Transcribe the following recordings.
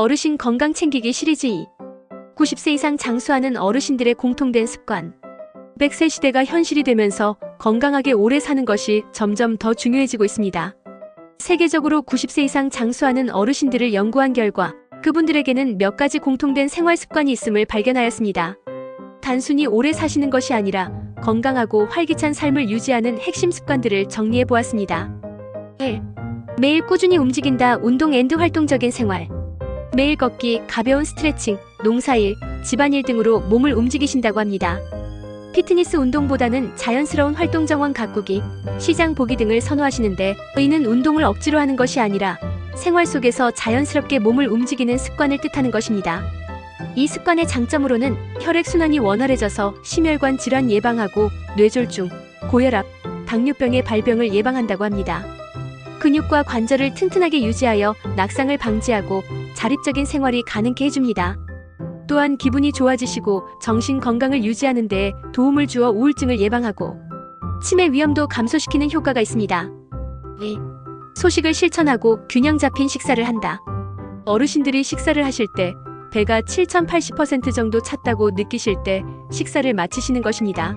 어르신 건강 챙기기 시리즈 2. 90세 이상 장수하는 어르신들의 공통된 습관. 100세 시대가 현실이 되면서 건강하게 오래 사는 것이 점점 더 중요해지고 있습니다. 세계적으로 90세 이상 장수하는 어르신들을 연구한 결과 그분들에게는 몇 가지 공통된 생활 습관이 있음을 발견하였습니다. 단순히 오래 사시는 것이 아니라 건강하고 활기찬 삶을 유지하는 핵심 습관들을 정리해 보았습니다. 1. 매일 꾸준히 움직인다 운동 앤드 활동적인 생활. 매일 걷기, 가벼운 스트레칭, 농사일, 집안일 등으로 몸을 움직이신다고 합니다. 피트니스 운동보다는 자연스러운 활동 정원 가꾸기, 시장 보기 등을 선호하시는데 이는 운동을 억지로 하는 것이 아니라 생활 속에서 자연스럽게 몸을 움직이는 습관을 뜻하는 것입니다. 이 습관의 장점으로는 혈액순환이 원활해져서 심혈관 질환 예방하고 뇌졸중, 고혈압, 당뇨병의 발병을 예방한다고 합니다. 근육과 관절을 튼튼하게 유지하여 낙상을 방지하고 자립적인 생활이 가능케 해줍니다. 또한 기분이 좋아지시고 정신 건강을 유지하는 데 도움을 주어 우울증을 예방하고 치매 위험도 감소시키는 효과가 있습니다. 2. 소식을 실천하고 균형 잡힌 식사를 한다. 어르신들이 식사를 하실 때 배가 7,080% 정도 찼다고 느끼실 때 식사를 마치시는 것입니다.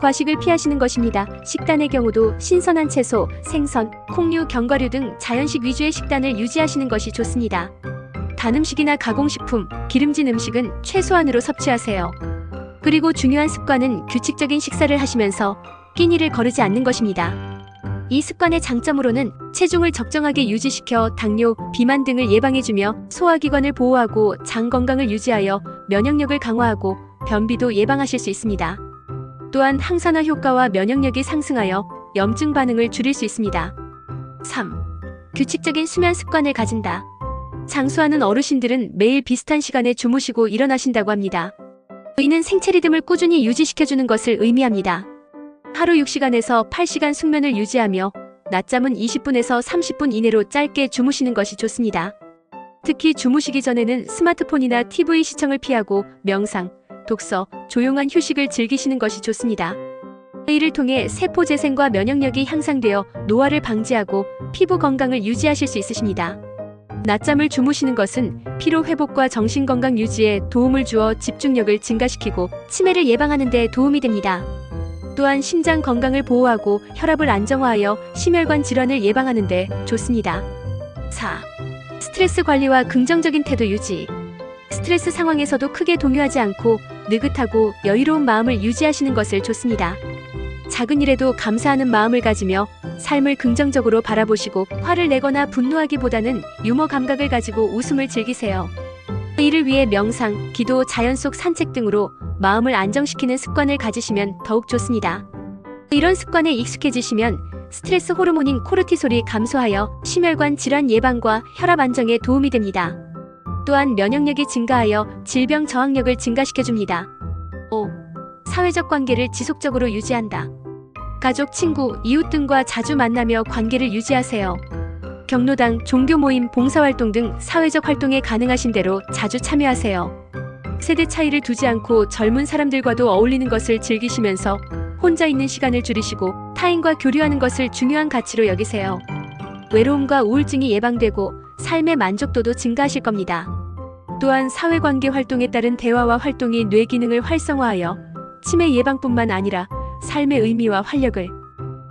과식을 피하시는 것입니다. 식단의 경우도 신선한 채소, 생선, 콩류, 견과류 등 자연식 위주의 식단을 유지하시는 것이 좋습니다. 단 음식이나 가공식품, 기름진 음식은 최소한으로 섭취하세요. 그리고 중요한 습관은 규칙적인 식사를 하시면서 끼니를 거르지 않는 것입니다. 이 습관의 장점으로는 체중을 적정하게 유지시켜 당뇨, 비만 등을 예방해주며 소화기관을 보호하고 장 건강을 유지하여 면역력을 강화하고 변비도 예방하실 수 있습니다. 또한 항산화 효과와 면역력이 상승하여 염증 반응을 줄일 수 있습니다. 3. 규칙적인 수면 습관을 가진다. 장수하는 어르신들은 매일 비슷한 시간에 주무시고 일어나신다고 합니다. 이는 생체 리듬을 꾸준히 유지시켜주는 것을 의미합니다. 하루 6시간에서 8시간 숙면을 유지하며 낮잠은 20분에서 30분 이내로 짧게 주무시는 것이 좋습니다. 특히 주무시기 전에는 스마트폰이나 TV 시청을 피하고 명상, 독서, 조용한 휴식을 즐기시는 것이 좋습니다. 이를 통해 세포 재생과 면역력이 향상되어 노화를 방지하고 피부 건강을 유지하실 수 있으십니다. 낮잠을 주무시는 것은 피로 회복과 정신 건강 유지에 도움을 주어 집중력을 증가시키고 치매를 예방하는 데 도움이 됩니다. 또한 심장 건강을 보호하고 혈압을 안정화하여 심혈관 질환을 예방하는 데 좋습니다. 4. 스트레스 관리와 긍정적인 태도 유지. 스트레스 상황에서도 크게 동요하지 않고 느긋하고 여유로운 마음을 유지하시는 것을 좋습니다. 작은 일에도 감사하는 마음을 가지며 삶을 긍정적으로 바라보시고 화를 내거나 분노하기보다는 유머 감각을 가지고 웃음을 즐기세요. 이를 위해 명상, 기도, 자연 속 산책 등으로 마음을 안정시키는 습관을 가지시면 더욱 좋습니다. 이런 습관에 익숙해지시면 스트레스 호르몬인 코르티솔이 감소하여 심혈관 질환 예방과 혈압 안정에 도움이 됩니다. 또한 면역력이 증가하여 질병 저항력을 증가시켜줍니다. 5. 사회적 관계를 지속적으로 유지한다. 가족, 친구, 이웃 등과 자주 만나며 관계를 유지하세요. 경로당, 종교 모임, 봉사활동 등 사회적 활동에 가능하신 대로 자주 참여하세요. 세대 차이를 두지 않고 젊은 사람들과도 어울리는 것을 즐기시면서 혼자 있는 시간을 줄이시고 타인과 교류하는 것을 중요한 가치로 여기세요. 외로움과 우울증이 예방되고 삶의 만족도도 증가하실 겁니다. 또한 사회관계 활동에 따른 대화와 활동이 뇌 기능을 활성화하여 치매 예방뿐만 아니라 삶의 의미와 활력을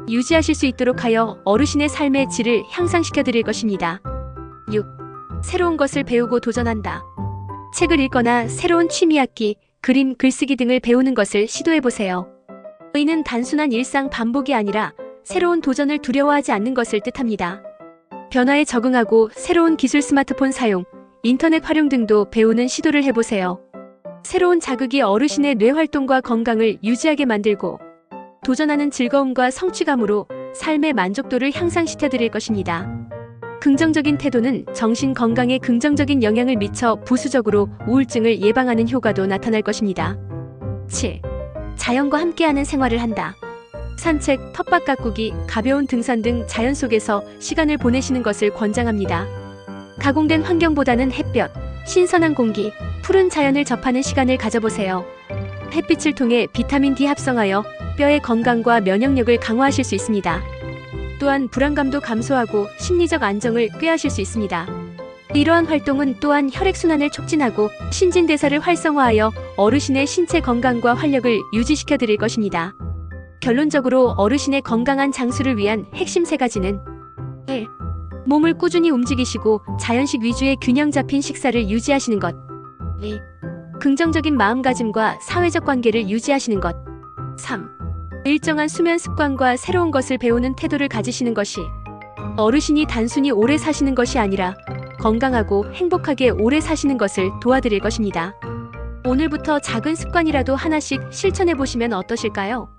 유지하실 수 있도록 하여 어르신의 삶의 질을 향상시켜 드릴 것입니다. 6. 새로운 것을 배우고 도전한다. 책을 읽거나 새로운 취미 악기, 그림, 글쓰기 등을 배우는 것을 시도해 보세요. 의는 단순한 일상 반복이 아니라 새로운 도전을 두려워하지 않는 것을 뜻합니다. 변화에 적응하고 새로운 기술 스마트폰 사용, 인터넷 활용 등도 배우는 시도를 해보세요. 새로운 자극이 어르신의 뇌 활동과 건강을 유지하게 만들고 도전하는 즐거움과 성취감으로 삶의 만족도를 향상시켜 드릴 것입니다. 긍정적인 태도는 정신 건강에 긍정적인 영향을 미쳐 부수적으로 우울증을 예방하는 효과도 나타날 것입니다. 7. 자연과 함께하는 생활을 한다. 산책, 텃밭 가꾸기, 가벼운 등산 등 자연 속에서 시간을 보내시는 것을 권장합니다. 가공된 환경보다는 햇볕, 신선한 공기, 푸른 자연을 접하는 시간을 가져보세요. 햇빛을 통해 비타민 D 합성하여 뼈의 건강과 면역력을 강화하실 수 있습니다. 또한 불안감도 감소하고 심리적 안정을 꾀하실 수 있습니다. 이러한 활동은 또한 혈액순환을 촉진하고 신진대사를 활성화하여 어르신의 신체 건강과 활력을 유지시켜 드릴 것입니다. 결론적으로 어르신의 건강한 장수를 위한 핵심 세 가지는 1. 몸을 꾸준히 움직이시고 자연식 위주의 균형 잡힌 식사를 유지하시는 것. 2. 긍정적인 마음가짐과 사회적 관계를 유지하시는 것. 3. 일정한 수면 습관과 새로운 것을 배우는 태도를 가지시는 것이 어르신이 단순히 오래 사시는 것이 아니라 건강하고 행복하게 오래 사시는 것을 도와드릴 것입니다. 오늘부터 작은 습관이라도 하나씩 실천해 보시면 어떠실까요?